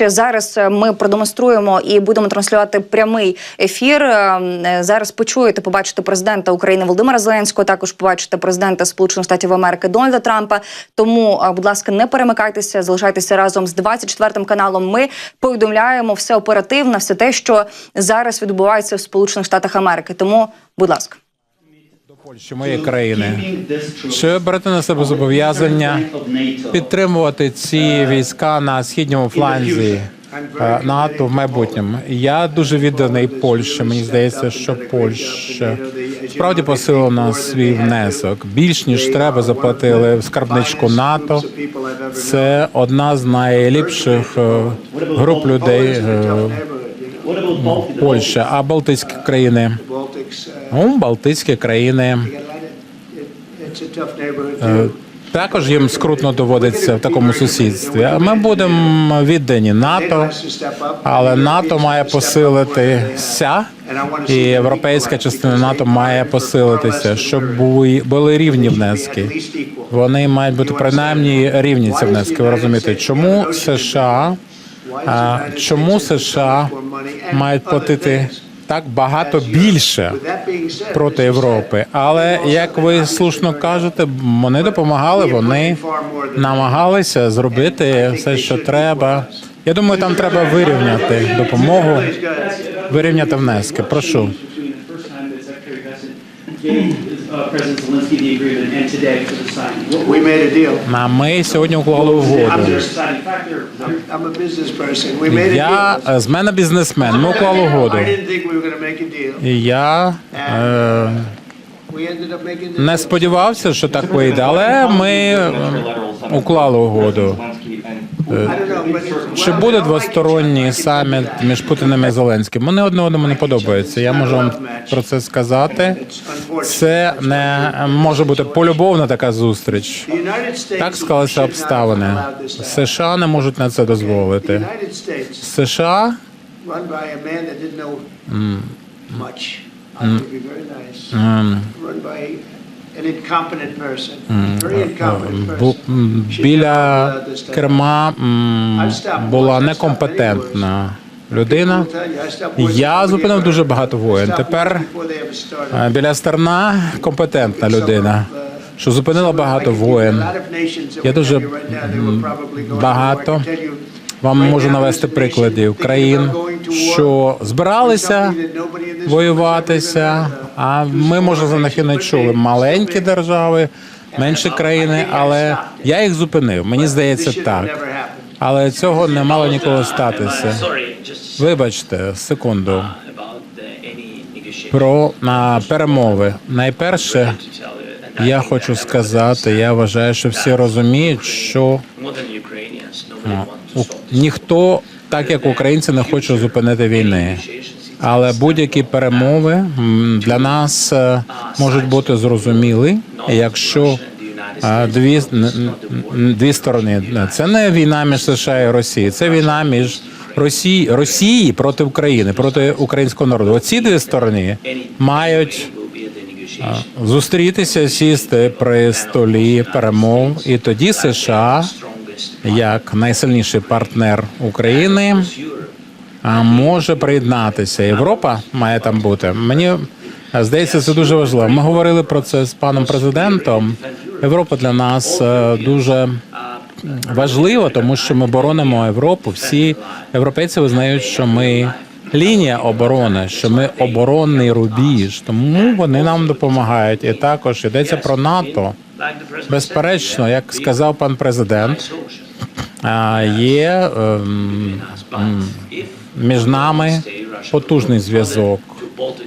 речі, зараз е, ми продемонструємо і будемо транслювати прямий ефір. Е, е, Зараз почуєте, побачите президента України Володимира Зеленського. Також побачите президента Сполучених Штатів Америки Дональда Трампа. Тому, будь ласка, не перемикайтеся, залишайтеся разом з 24 каналом. Ми повідомляємо все оперативно, все те, що зараз відбувається в Сполучених Штатах Америки. Тому, будь ласка. Польщі, моєї країни, чи берете на себе зобов'язання підтримувати ці війська на східному фланзі е, НАТО в майбутньому? Я дуже відданий Польщі. Мені здається, що Польща справді посилила свій внесок. Більш ніж треба заплатили в скарбничку НАТО. Це одна з найліпших е, груп людей е, Польща, а Балтійські країни. Ну, Балтійські країни е, також їм скрутно доводиться в такому сусідстві. Ми будемо віддані НАТО, але НАТО має посилитися, і європейська частина НАТО має посилитися, щоб були- рівні внески. Вони мають бути принаймні рівні ці внески. Ви розумієте, чому США? Чому США мають платити так багато більше проти Європи? Але як ви слушно кажете, вони допомагали, вони намагалися зробити все, що треба. Я думаю, там треба вирівняти допомогу, вирівняти внески. Прошу. Uh, President Zelensky the agreement and today for the signing. What We made a deal. А ми сьогодні уклали угоду. the deciding factor? I'm a business person. We made a Я deal. е, з мене бізнесмен. Ми уклали угоду. I didn't think we were going to make a deal. І я е, не deal. сподівався, що так вийде, але ми е, уклали угоду. Чи буде двосторонній саміт між Путіним і Зеленським? Вони одне одному не подобаються. Я можу вам про це сказати. Це не може бути полюбовна така зустріч. Так склалися обставини. США не можуть на це дозволити. США run by a біля керма була некомпетентна людина. Я зупинив дуже багато stopped Тепер е, біля стерна компетентна людина, що зупинила багато воєн. Я дуже багато вам можу навести прикладів країн, що збиралися воюватися. А ми може за них і не чули. Маленькі держави, менші країни, але я їх зупинив. Мені здається так. Але цього не мало ніколи статися. Вибачте, секунду. Про на перемови. Найперше, я хочу сказати, я вважаю, що всі розуміють, що ніхто, так як українці, не хоче зупинити війни. Але будь-які перемови для нас е, можуть бути зрозумілі, якщо е, дві, дві сторони. Це не війна між США і Росією, це війна між Росії, Росії проти України, проти українського народу. Оці дві сторони мають зустрітися, сісти при столі перемов, і тоді США, як найсильніший партнер України, може приєднатися. Європа має там бути. Мені здається, це дуже важливо. Ми говорили про це з паном президентом. Європа для нас е, дуже важлива, тому що ми боронимо Європу. Всі європейці визнають, що ми лінія оборони, що ми оборонний рубіж. Тому вони нам допомагають. І також йдеться про НАТО. Безперечно, як сказав пан президент, є ем, нами потужний зв'язок.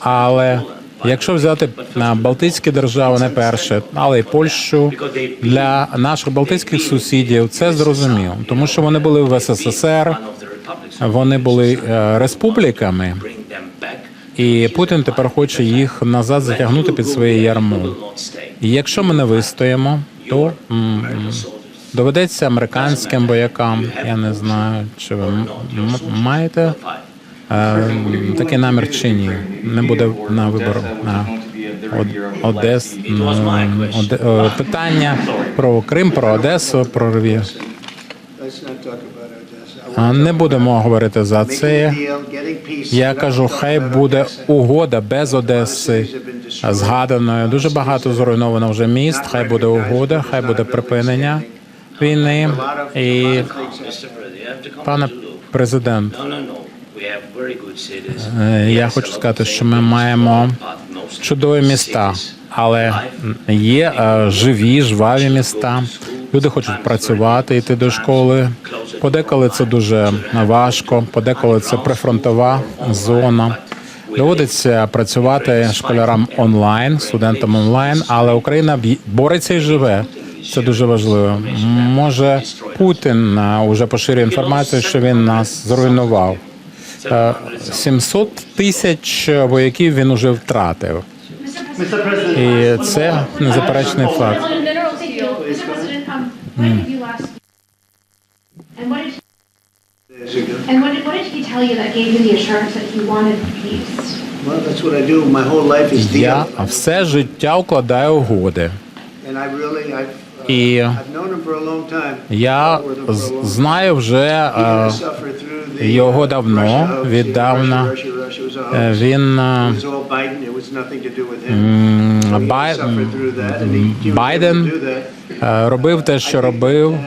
Але якщо взяти на Балтійські держави, не перше, але й Польщу для наших балтійських сусідів, це зрозуміло, тому що вони були в СССР, вони були е, республіками, і Путін тепер хоче їх назад затягнути під своє ярмо. І якщо ми не вистоїмо, то доведеться американським боякам. Я не знаю, чи ви маєте е, такий намір чи ні. Не буде на вибору на Од- Одес. ну, Оде- е, питання про Крим, про Одесу, про А, Не будемо говорити за це. Я кажу, хай буде угода без Одеси згаданою. Дуже багато зруйновано вже міст. Хай буде угода, хай буде припинення війни. І пане президент, е, я хочу сказати, що ми маємо чудові міста, але є е, живі, жваві міста. Люди хочуть працювати, йти до школи. Подеколи це дуже важко, подеколи це прифронтова зона. Доводиться працювати школярам онлайн, студентам онлайн, але Україна бореться і живе. Це дуже важливо. Може, Путін е, уже поширює інформацію, що він нас зруйнував. Е, 700 тисяч вояків він уже втратив. І це незаперечний факт. Um? And what did, Days ago. and what did, what did he tell you that gave you the assurance that he wanted peace? Well, that's what I do. My whole life is deal. Я все життя укладаю угоди. And I really, I've, uh, І. Я знаю вже е, його uh, давно, віддавна. Е, він е, Байден е, робив те, що робив.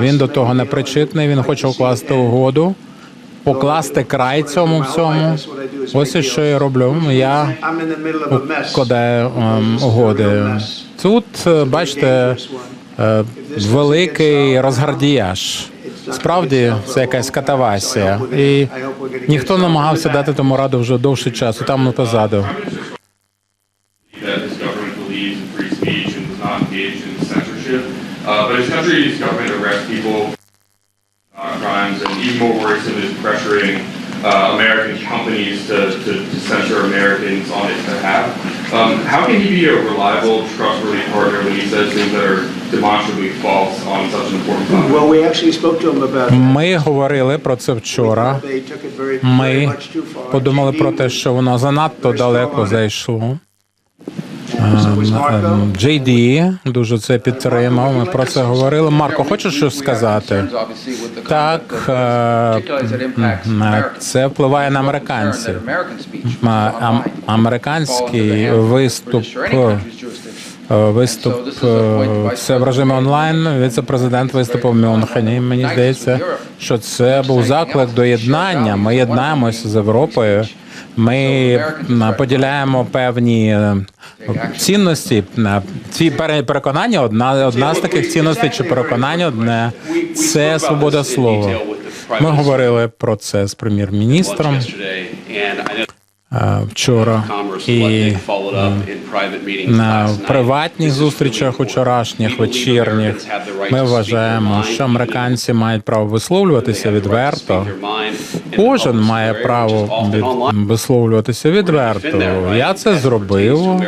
Він до того не причетний. Він хоче укласти угоду, покласти край цьому всьому. Ось і що я роблю. Я укладаю ем, угоди. Тут е, бачите е, великий розгардіяж. Справді це якась катавасія, і ніхто не намагався дати тому раду вже довший час. Там ну, позаду. Uh, uh, uh, American companies to, to, to censor Americans on its behalf. Um, how can he be a reliable, trustworthy partner when he says things that are demonstrably false on such an important topic? Well, we actually spoke to him about that. Ми говорили про це вчора. They took it very, very Ми much too far. подумали про те, що воно занадто далеко зайшло. Was Ем, JD дуже це підтримав. Ми про це говорили. Марко, хочеш щось сказати? Так, е, це впливає на американців. Ам- Американський виступ, виступ е, це в режимі онлайн. Віце-президент виступив в Мюнхені. Мені здається, що це був заклик до єднання. Ми єднаємося з Європою. Ми поділяємо певні е, цінності. На ці переконання. Одна одна з таких цінностей чи переконань одне це свобода слова. Ми говорили про це з прем'єр-міністром е, вчора і на приватних зустрічах вчорашніх, вечірніх. Ми вважаємо, що американці мають право висловлюватися відверто. Кожен має право висловлюватися відверто. Я це зробив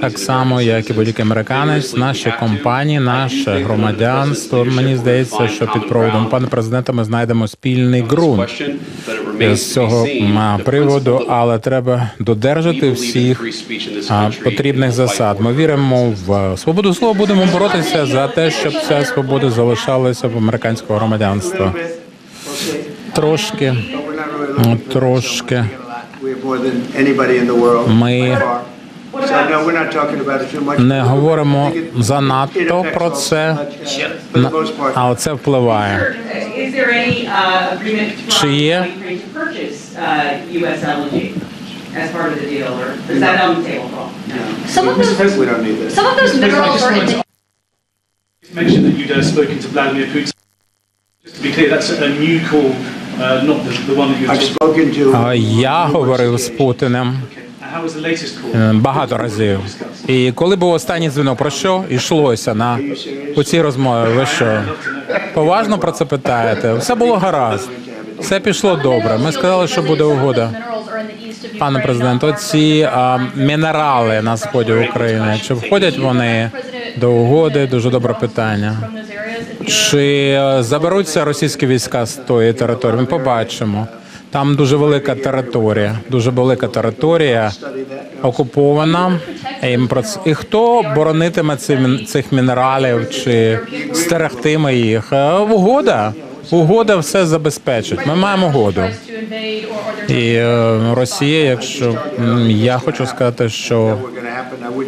так само, як і будь-який американець. Наші компанії, наше громадянство. Мені здається, що під проводом пана президента ми знайдемо спільний ґрунт з цього приводу, але треба додержати всіх потрібних засад. Ми віримо в свободу слова. Будемо боротися за те, щоб ця свобода залишалася в американського громадянства. Трошки. Трошки. Ми не говоримо it- занадто it affects про us це. much, uh, For the most part. але це впливає. Is there any uh, agreement from Чи є? Ukraine to purchase uh, US LNG as part of the deal, or is that on the table at all? No. Some of Mr. those, President, We don't need that. some of those Mr. President, I minerals just are in wanted the to mention that you'd uh, spoken to Vladimir Putin. Just to be clear, that's a new call, uh, not the, the one that you were I've talking spoken to. А, Я говорив з Путіним about. Е, багато разів. І коли був останній дзвінок, про що йшлося на у цій розмові? Ви що поважно про це питаєте? Все було гаразд. Все пішло добре. Ми сказали, що буде угода. Пане президент, оці а, мінерали на сході України. Чи входять вони до угоди? Дуже добре питання. Чи е, заберуться російські війська з тої території? Ми побачимо. Там дуже велика територія, дуже велика територія окупована. І, це- хто боронитиме цих мінералів чи стерегтиме їх? Е, Угода. угода все забезпечить. Ми маємо угоду. І е, Росія, якщо я хочу сказати, що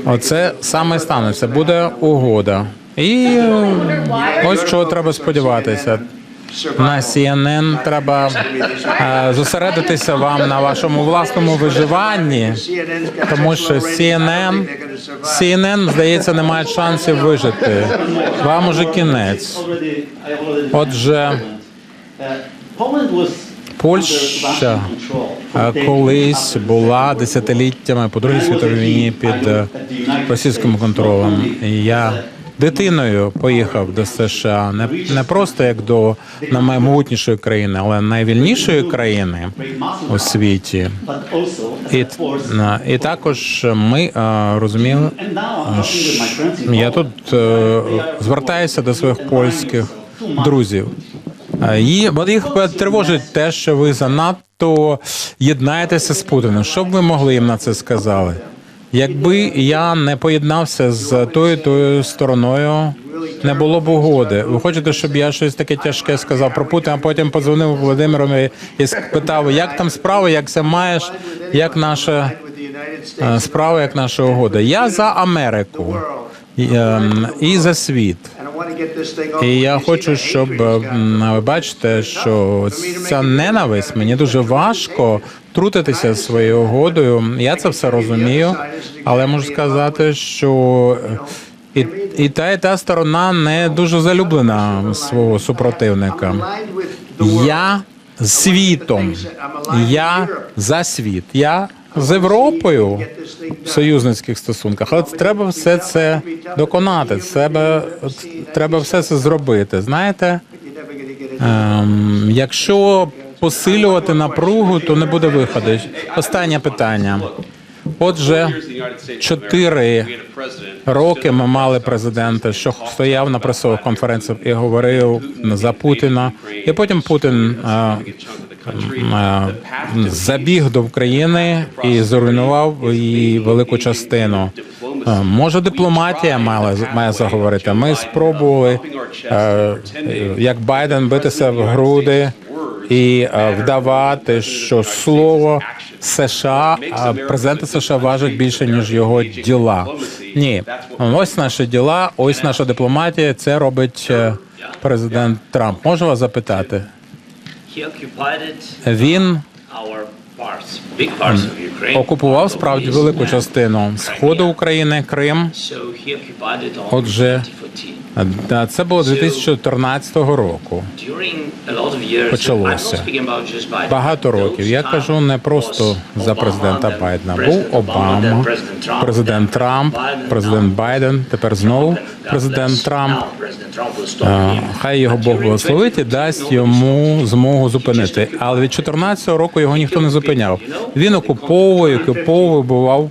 оце саме станеться. Буде угода. І е, ось чого треба сподіватися. На CNN треба е, зосередитися вам на вашому власному виживанні, тому що CNN. CNN, здається, не має шансів вижити. Вам уже кінець. Отже, Польща е, колись була десятиліттями по Другій світовій війні під е, російським контролем. І я дитиною поїхав до США не, не просто як до наймогутнішої країни, але найвільнішої країни у світі. І, і також ми е, розуміли, я тут е, звертаюся до своїх польських друзів. Е, І їх тривожить те, що ви занадто єднаєтеся з Путіним. Що б ви могли їм на це сказати? Якби я не поєднався з тою тою стороною, не було б угоди. Ви хочете, щоб я щось таке тяжке сказав про Путіна, а потім подзвонив Володимиром і спитав, як там справи, як це маєш, як наша е, справа, як наша угода. Я за Америку і, ем, і за світ. І я хочу, щоб ви бачите, що ця ненависть мені дуже важко трутитися своєю угодою. Я це все розумію, але можу сказати, що і, і та, і та сторона не дуже залюблена свого супротивника. Я світом, я за світ, я з Європою в союзницьких стосунках, але треба все це доконати. Треба, треба все це зробити. Знаєте, ем, якщо посилювати напругу, то не буде виходу. Останнє питання. Отже, чотири роки ми мали президента, що стояв на пресових конференціях і говорив за Путіна, і потім Путін е, забіг до України і зруйнував її велику частину. Е, Може, дипломатія мала має заговорити. Ми спробували е, як Байден битися в груди і е, вдавати, що слово США президента США важить більше ніж його діла. Ні, ось наші діла, ось наша дипломатія. Це робить президент Трамп. Можу вас запитати? Він окупував справді велику частину сходу України, Крим. Отже, in 2014. Да, Це було 2014 року. Почалося. Багато років. Я кажу не просто за президента Байдена. Був Обама, президент Трамп, президент Байден. Тепер знову президент. Трамп. Хай його Бог благословить і дасть йому змогу зупинити. Але від 14-го року його ніхто не зупиняв. Він окуповує, окуповує, бував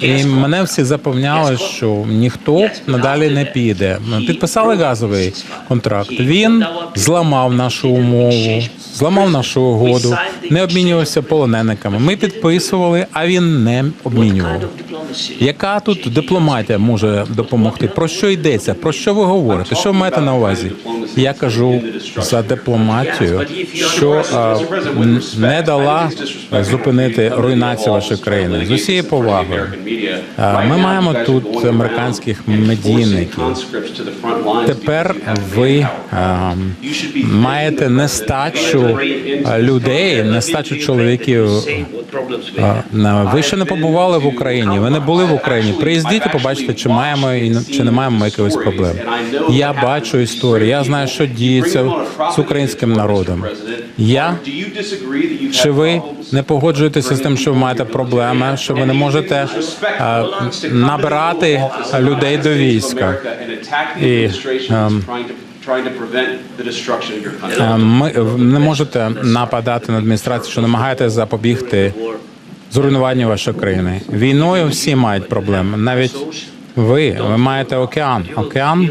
І мене всі запевняли, що ніхто надалі не піде. Ми підписали газовий контракт. Він зламав нашу умову, зламав нашу угоду, не обмінювався полонениками. Ми підписували, а він не обмінював. Яка тут дипломатія може допомогти? Про що йдеться? Про що ви говорите? Що ви маєте на увазі? Я кажу за дипломатію, що не дала зупинити руйнацію вашої країни з усією повагою. Ми маємо тут американських медійників. Тепер ви маєте нестачу людей, нестачу чоловіків. Ви ще не побували в Україні. Ви не були в Україні. Приїздіть і побачите, чи маємо чи не маємо якихось проблем. Я бачу історію. Я знаю. Знаю, що діється з українським народом. Я чи ви не погоджуєтеся з тим, що ви маєте проблеми, що ви не можете е, набирати людей до війська? І, ем, Е, Ми не можете нападати на адміністрацію, що намагаєтесь запобігти зруйнуванню вашої країни. Війною всі мають проблеми. Навіть ви, ви маєте океан. Океан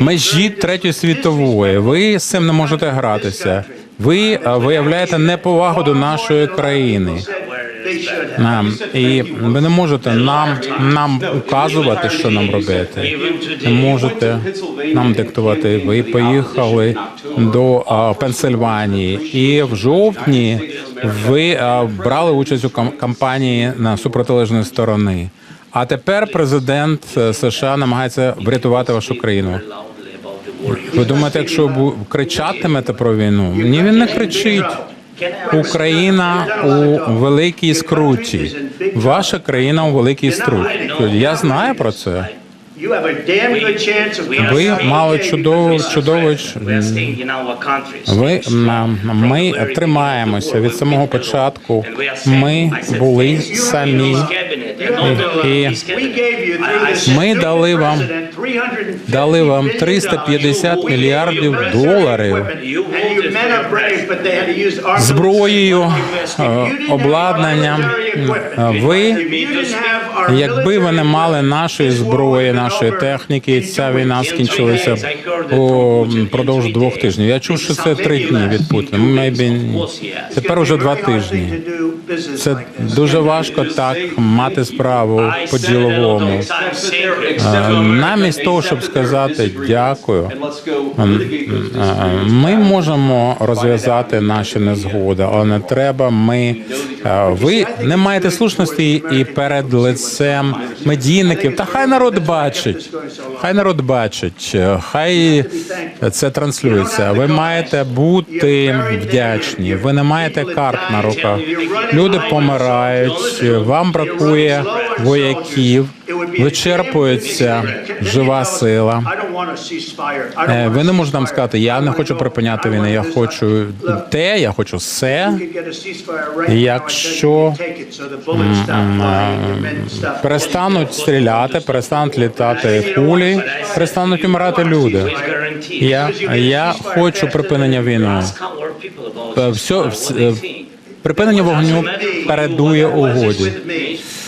межі третьої світової. Ви з цим не можете гратися. Ви виявляєте неповагу до нашої країни. І ви не можете нам нам указувати, що нам робити. Не можете нам диктувати. Ви поїхали до Пенсильванії, і в жовтні ви брали участь у кам- кампанії на супротилежної сторони. А тепер президент е, США намагається врятувати вашу країну. Ви думаєте, якщо кричатимете про війну? Ні, він не кричить. Україна у великій скруті. Ваша країна у великій скруті. Я знаю про це. Ви мали чудову чудову ви ми тримаємося від самого початку. Ми були самі і ми дали вам дали вам 350 мільярдів доларів зброєю, е, обладнанням. Ви, якби ви не мали нашої зброї, нашої техніки, ця війна скінчилася продовж двох тижнів. Я чув, що це три дні від Путіна. Maybe. Тепер уже два тижні. Це дуже важко так мати справу по діловому. Е, Намість того, щоб сказати дякую, е, ми можемо розв'язати наші незгоди, але не треба. Ми ви не маєте слушності і перед лицем медійників. Та хай народ бачить. Хай народ бачить, е, хай це транслюється. Ви маєте бути вдячні. Ви не маєте карт на руках. Люди помирають. Вам бракує вояків. Вичерпується жива сила. Е, Ви не можете нам сказати, я не хочу припиняти війни. Я хочу те, я хочу все. Якщо перестануть стріляти, перестануть літати кулі, перестануть умирати люди. Я, я хочу припинення війни. Все, е, припинення вогню передує угоді.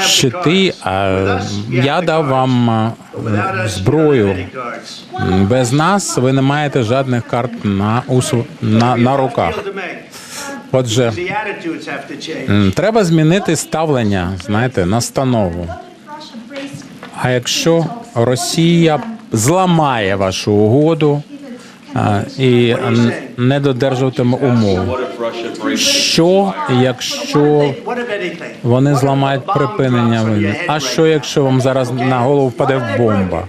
щити, а я дав вам зброю. Без нас ви не маєте жодних карт на, усу- на, на руках. Отже, треба змінити ставлення, знаєте, настанову. А якщо Росія зламає вашу угоду і не додержуватиме умов, що якщо вони зламають припинення війни? А що якщо вам зараз на голову впаде бомба?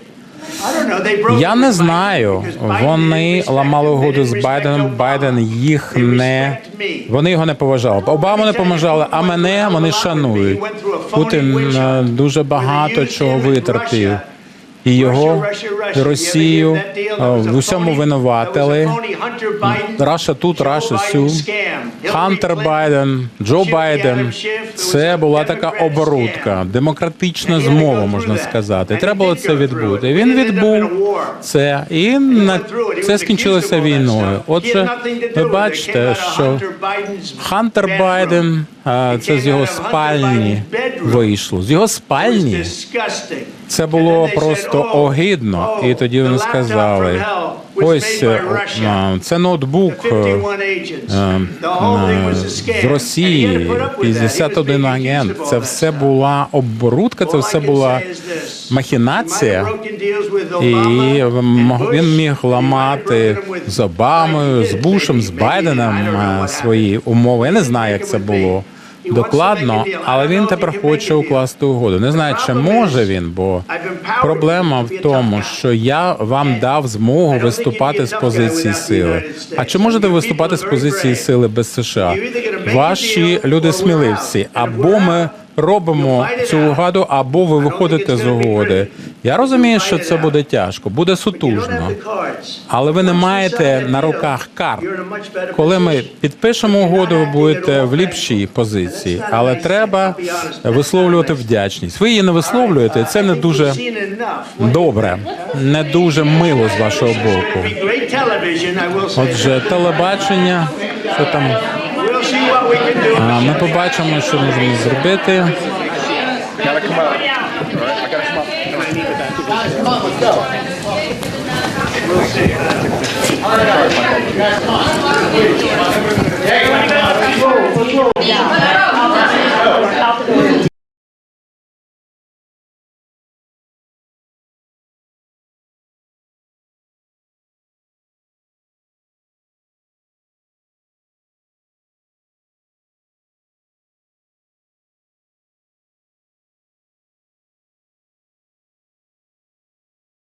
Я не знаю. Вони ламали угоду з Байденом. Байден їх не вони його не поважали. Обаму не поважали, а мене вони шанують. Путін е, дуже багато чого витерпів. І його. Росію е, в усьому винуватили. Раша тут, Раша сю. Хантер Байден, Джо Байден. Це була така оборудка, демократична змова, можна сказати. Треба було це відбути. Він відбув це, і на це скінчилося війною. Отже, ви бачите, що Хантер. Байден, це з його спальні вийшло. З його спальні. Це було просто "Oh, огидно. oh, І тоді вони сказали: ось е, це ноутбук. The е, 51 agents. е, The whole thing was a е, scam. з Росії, had to put up with that. He was 51 being агент. Це все була оборудка, це все була махінація. І він міг ламати з Обамою, з Бушем, з Байденом е, свої умови. Я не знаю, як це було докладно, але він тепер хоче укласти угоду. Не знаю, чи може він, бо проблема в тому, що я вам дав змогу виступати з позиції сили. А чи можете виступати з позиції сили без США? Ваші люди сміливці, або ми робимо цю угоду, або ви виходите з угоди. Я розумію, що це буде тяжко, буде сутужно. Але ви не маєте на руках карт. Коли ми підпишемо угоду, ви будете в ліпшій позиції, але треба висловлювати вдячність. Ви її не висловлюєте, і це не дуже добре, не дуже мило з вашого боку. Отже, телебачення, що там ми побачимо, що можемо зробити.